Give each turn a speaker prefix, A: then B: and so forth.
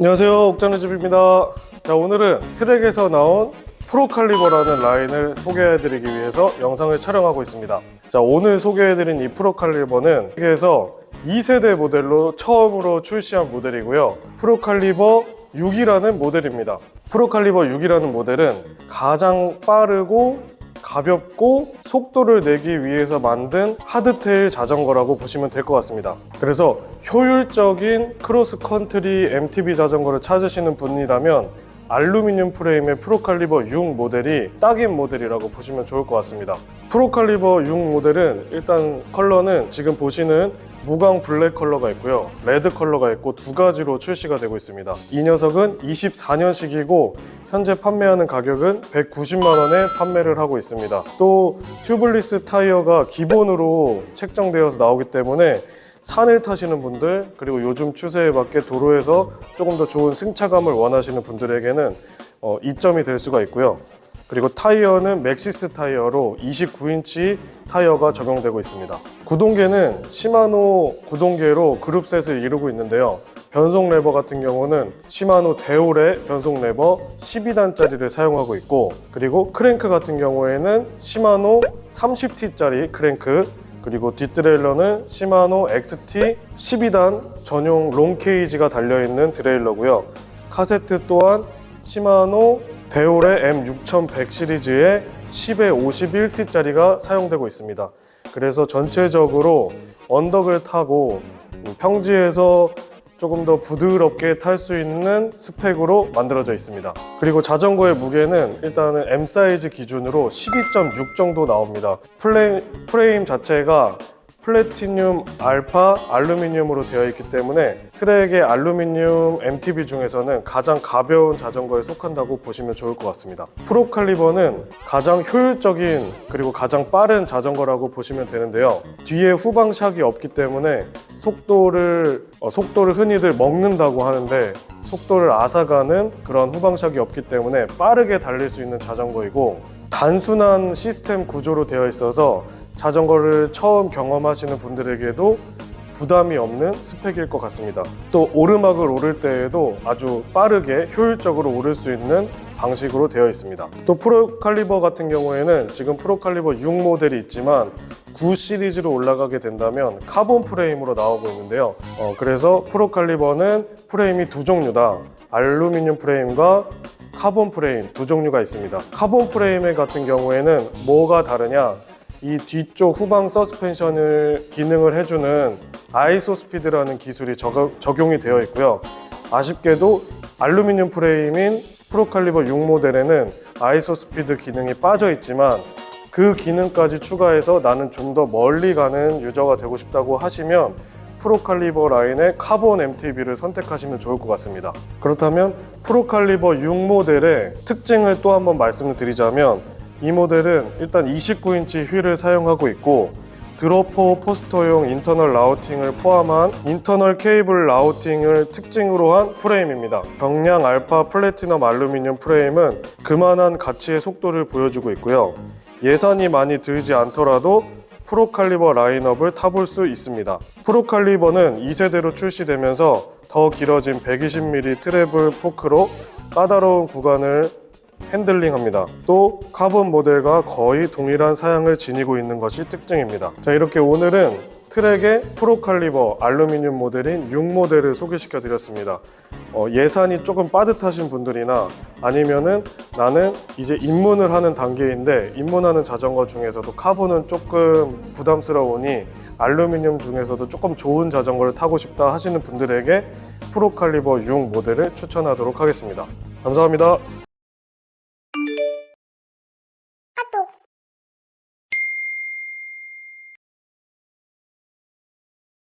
A: 안녕하세요. 옥장르집입니다. 자 오늘은 트랙에서 나온 프로칼리버라는 라인을 소개해드리기 위해서 영상을 촬영하고 있습니다. 자 오늘 소개해드린 이 프로칼리버는 세계에서 2세대 모델로 처음으로 출시한 모델이고요. 프로칼리버 6이라는 모델입니다 프로칼리버 6이라는 모델은 가장 빠르고 가볍고 속도를 내기 위해서 만든 하드테일 자전거라고 보시면 될 것 같습니다. 그래서 효율적인 크로스 컨트리 MTB 자전거를 찾으시는 분이라면 알루미늄 프레임의 프로칼리버 6 모델이 딱인 모델이라고 보시면 좋을 것 같습니다. 프로칼리버 6 모델은 일단 컬러는 지금 보시는 무광 블랙 컬러가 있고요. 레드 컬러가 있고 두 가지로 출시가 되고 있습니다. 이 녀석은 24년식이고 현재 판매하는 가격은 190만 원에 판매를 하고 있습니다. 또 튜블리스 타이어가 기본으로 책정되어서 나오기 때문에 산을 타시는 분들 그리고 요즘 추세에 맞게 도로에서 조금 더 좋은 승차감을 원하시는 분들에게는 어, 이점이 될 수가 있고요. 그리고 타이어는 맥시스 타이어로 29인치 타이어가 적용되고 있습니다. 구동계는 시마노 구동계로 그룹셋을 이루고 있는데요. 변속 레버 같은 경우는 시마노 데올의 변속 레버 12단짜리를 사용하고 있고 그리고 크랭크 같은 경우에는 시마노 30T짜리 크랭크 그리고 뒷드레일러는 시마노 XT 12단 전용 롱 케이지가 달려있는 드레일러고요. 카세트 또한 시마노 데올의 M6100 시리즈의 10에 51T짜리가 사용되고 있습니다. 그래서 전체적으로 언덕을 타고 평지에서 조금 더 부드럽게 탈 수 있는 스펙으로 만들어져 있습니다. 그리고 자전거의 무게는 일단은 M 사이즈 기준으로 12.6 정도 나옵니다. 플레, 프레임 자체가 플래티늄 알파 알루미늄으로 되어 있기 때문에 트랙의 알루미늄 MTB 중에서는 가장 가벼운 자전거에 속한다고 보시면 좋을 것 같습니다. 프로칼리버는 가장 효율적인 그리고 가장 빠른 자전거라고 보시면 되는데요. 뒤에 후방샥이 없기 때문에 속도를 어, 속도를 흔히들 먹는다고 하는데 속도를 앗아가는 그런 후방샥이 없기 때문에 빠르게 달릴 수 있는 자전거이고 단순한 시스템 구조로 되어 있어서 자전거를 처음 경험하시는 분들에게도 부담이 없는 스펙일 것 같습니다. 또 오르막을 오를 때에도 아주 빠르게 효율적으로 오를 수 있는 방식으로 되어 있습니다. 또 프로칼리버 같은 경우에는 지금 프로칼리버 6 모델이 있지만 9 시리즈로 올라가게 된다면 카본 프레임으로 나오고 있는데요. 어, 그래서 프로칼리버는 프레임이 두 종류다. 알루미늄 프레임과 카본 프레임 두 종류가 있습니다. 카본 프레임 같은 경우에는 뭐가 다르냐? 이 뒤쪽 후방 서스펜션을 기능을 해주는 아이소 스피드라는 기술이 적, 적용이 되어 있고요. 아쉽게도 알루미늄 프레임인 프로칼리버 6 모델에는 아이소 스피드 기능이 빠져 있지만 그 기능까지 추가해서 나는 좀 더 멀리 가는 유저가 되고 싶다고 하시면 프로칼리버 라인의 카본 MTB를 선택하시면 좋을 것 같습니다. 그렇다면 프로칼리버 6 모델의 특징을 또 한번 말씀을 드리자면 이 모델은 일단 29인치 휠을 사용하고 있고 드로퍼 포스터용 인터널 라우팅을 포함한 인터널 케이블 라우팅을 특징으로 한 프레임입니다. 경량 알파 플래티넘 알루미늄 프레임은 그만한 가치의 속도를 보여주고 있고요. 예산이 많이 들지 않더라도 프로칼리버 라인업을 타볼 수 있습니다. 프로칼리버는 2세대로 출시되면서 더 길어진 120mm 트래블 포크로 까다로운 구간을 핸들링합니다. 또 카본 모델과 거의 동일한 사양을 지니고 있는 것이 특징입니다. 자 이렇게 오늘은 트랙의 프로칼리버 알루미늄 모델인 6 모델을 소개시켜 드렸습니다. 어, 예산이 조금 빠듯하신 분들이나 아니면은 나는 이제 입문을 하는 단계인데 입문하는 자전거 중에서도 카본은 조금 부담스러우니 알루미늄 중에서도 조금 좋은 자전거를 타고 싶다 하시는 분들에게 프로칼리버 6 모델을 추천하도록 하겠습니다. 감사합니다.